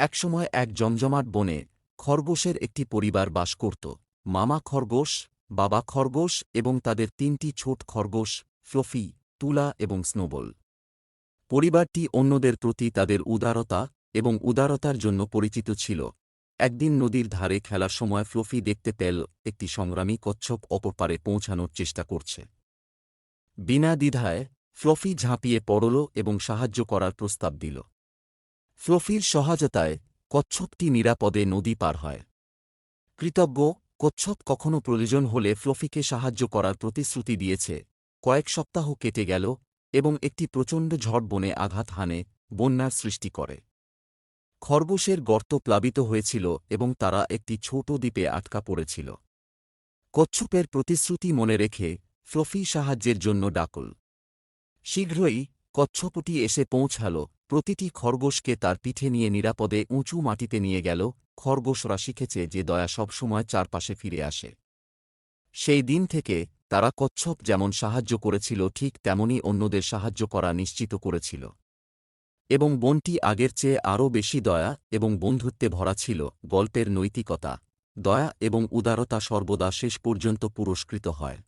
একসময় এক জমজমাট বনে খরগোশের একটি পরিবার বাস করত। মামা খরগোশ, বাবা খরগোশ এবং তাদের তিনটি ছোট খরগোশ, ফ্লফি, তুলা এবং স্নোবল। পরিবারটি অন্যদের প্রতি তাদের উদারতা এবং উদারতার জন্য পরিচিত ছিল। একদিন নদীর ধারে খেলার সময় ফ্লফি দেখতে পেল একটি সংগ্রামী কচ্ছপ অপর পারে পৌঁছানোর চেষ্টা করছে। বিনা দ্বিধায় ফ্লফি ঝাঁপিয়ে পড়ল এবং সাহায্য করার প্রস্তাব দিল। ফ্লফির সহায়তায় কচ্ছপটি নিরাপদে নদী পার হয়। কৃতজ্ঞ, কচ্ছপ কখনো প্রয়োজন হলে ফ্লফিকে সাহায্য করার প্রতিশ্রুতি দিয়েছে। কয়েক সপ্তাহ কেটে গেল এবং একটি প্রচণ্ড ঝড় বনে আঘাত হানে বন্যার সৃষ্টি করে। খরগোশের গর্ত প্লাবিত হয়েছিল এবং তারা একটি ছোট দ্বীপে আটকা পড়েছিল। কচ্ছপের প্রতিশ্রুতি মনে রেখে ফ্লফি সাহায্যের জন্য ডাকল। শীঘ্রই কচ্ছপটি এসে পৌঁছাল, প্রতিটি খরগোশকে তার পিঠে নিয়ে নিরাপদে উঁচু মাটিতে নিয়ে গেল, খরগোশরা শিখেছে যে দয়া সবসময় চারপাশে ফিরে আসে। সেই দিন থেকে তারা কচ্ছপ যেমন সাহায্য করেছিল ঠিক তেমনি অন্যদের সাহায্য করা নিশ্চিত করেছিল। এবং বনটি আগের চেয়ে আরও বেশি দয়া এবং বন্ধুত্বে ভরা ছিল, গল্পের নৈতিকতা, দয়া এবং উদারতা সর্বদা শেষ পর্যন্ত পুরস্কৃত হয়।